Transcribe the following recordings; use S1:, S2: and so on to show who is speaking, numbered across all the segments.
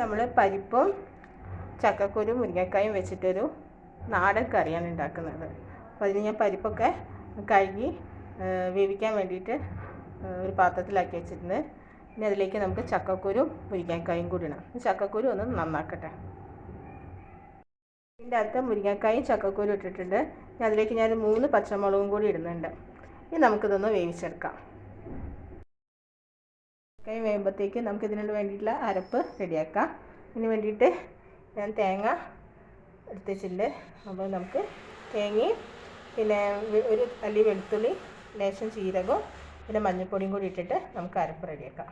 S1: നമ്മൾ പരിപ്പും ചക്കക്കുരു മുരിങ്ങക്കായും വെച്ചിട്ടൊരു നാടൻ കറിയാണ് ഉണ്ടാക്കുന്നത്. അപ്പോൾ അതിന് ഞാൻ പരിപ്പൊക്കെ കഴുകി വേവിക്കാൻ വേണ്ടിയിട്ട് ഒരു പാത്രത്തിലാക്കി വെച്ചിട്ടുണ്ട്. ഇനി അതിലേക്ക് നമുക്ക് ചക്കക്കുരു മുരിങ്ങക്കായും കൂടി ഇടാം. ചക്കക്കുരു ഒന്ന് നന്നാക്കട്ടെ. ഇതിന്റെ അകത്ത് മുരിങ്ങക്കായും ചക്കക്കുരു ഇട്ടിട്ടുണ്ട്. ഇനി അതിലേക്ക് ഞാൻ മൂന്ന് പച്ചമുളകും കൂടി ഇടുന്നുണ്ട്. ഇനി നമുക്കിതൊന്ന് വേവിച്ചെടുക്കാം. കൈ വേകുമ്പോഴത്തേക്ക് നമുക്ക് ഇതിനോട് വേണ്ടിയിട്ടുള്ള അരപ്പ് റെഡിയാക്കാം. ഇതിന് വേണ്ടിയിട്ട് ഞാൻ തേങ്ങ എടുത്തിട്ടുണ്ട് അപ്പോൾ നമുക്ക് തേങ്ങയും പിന്നെ ഒരു അല്ലി വെളുത്തുള്ളി ലേശം ചീരകവും പിന്നെ മഞ്ഞൾപ്പൊടിയും കൂടി ഇട്ടിട്ട് നമുക്ക് അരപ്പ് റെഡിയാക്കാം.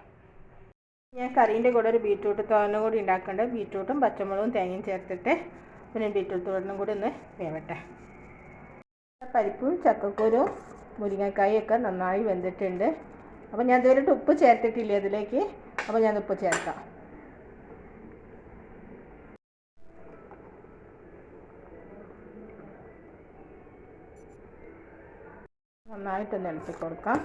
S1: ഞാൻ കറീന്റെ കൂടെ ഒരു ബീറ്റ്റൂട്ട് തോരനും കൂടി ഉണ്ടാക്കേണ്ടത് ബീറ്റ്റൂട്ടും പച്ചമുളകും തേങ്ങയും ചേർത്തിട്ട് പിന്നെ ബീറ്റ്റൂട്ട് തോരനും കൂടി ഒന്ന് വേവട്ടെ. പരിപ്പും ചക്കക്കുരും മുരിങ്ങക്കായും ഒക്കെ നന്നായി വെന്തിട്ടുണ്ട്. അപ്പോൾ ഞാൻ ഇതുവരെ ഉപ്പ് ചേർത്തിട്ടില്ല അതിലേക്ക് അപ്പോൾ ഞാൻ ഉപ്പ് ചേർക്കാം. നന്നായിട്ടൊന്ന് ഇളക്കി കൊടുക്കാം.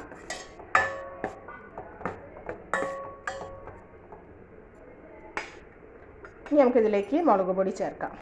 S1: ഇനി നമുക്കിതിലേക്ക് മുളക് പൊടി ചേർക്കാം.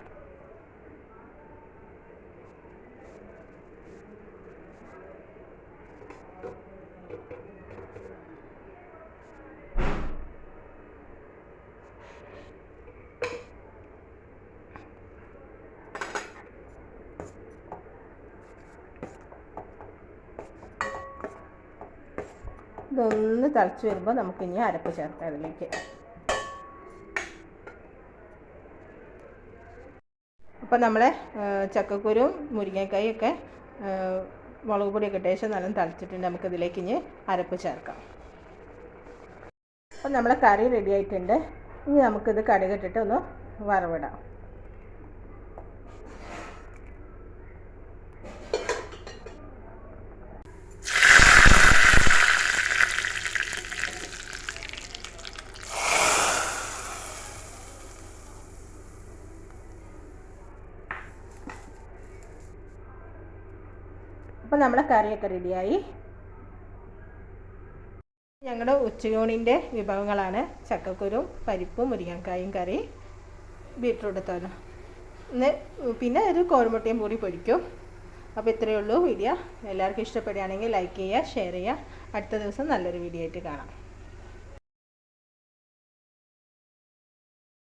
S1: ഇതൊന്ന് തിളച്ച് വരുമ്പോൾ നമുക്കിനി അരപ്പ് ചേർക്കാം അതിലേക്ക്. അപ്പോൾ നമ്മളെ ചക്കക്കുരും മുരിങ്ങക്കായും ഒക്കെ മുളക് പൊടിയൊക്കെ ഇട്ട ശേഷം നല്ല തിളച്ചിട്ടുണ്ട്. നമുക്കിതിലേക്ക് ഇനി അരപ്പ് ചേർക്കാം. അപ്പോൾ നമ്മളെ കറി റെഡി ആയിട്ടുണ്ട്. ഇനി നമുക്കിത് കടുകിട്ടിട്ട് ഒന്ന് വറവിടാം. അപ്പോൾ നമ്മളെ കറിയൊക്കെ റെഡിയായി. ഞങ്ങളുടെ ഉച്ചയൂണിന്റെ വിഭവങ്ങളാണ്. ചക്കക്കുരും പരിപ്പും മുരിങ്ങക്കായും കറി ബീട്രൂട്ട് തോരൻ. ഇന്ന് പിന്നെ ഒരു കോഴിമുട്ടയും കൂടി പൊരിക്കും. അപ്പോൾ ഇത്രയേ ഉള്ളൂ വീഡിയോ. എല്ലാവർക്കും ഇഷ്ടപ്പെടുകയാണെങ്കിൽ ലൈക്ക് ചെയ്യുക ഷെയർ ചെയ്യുക. അടുത്ത ദിവസം നല്ലൊരു വീഡിയോ ആയിട്ട് കാണാം.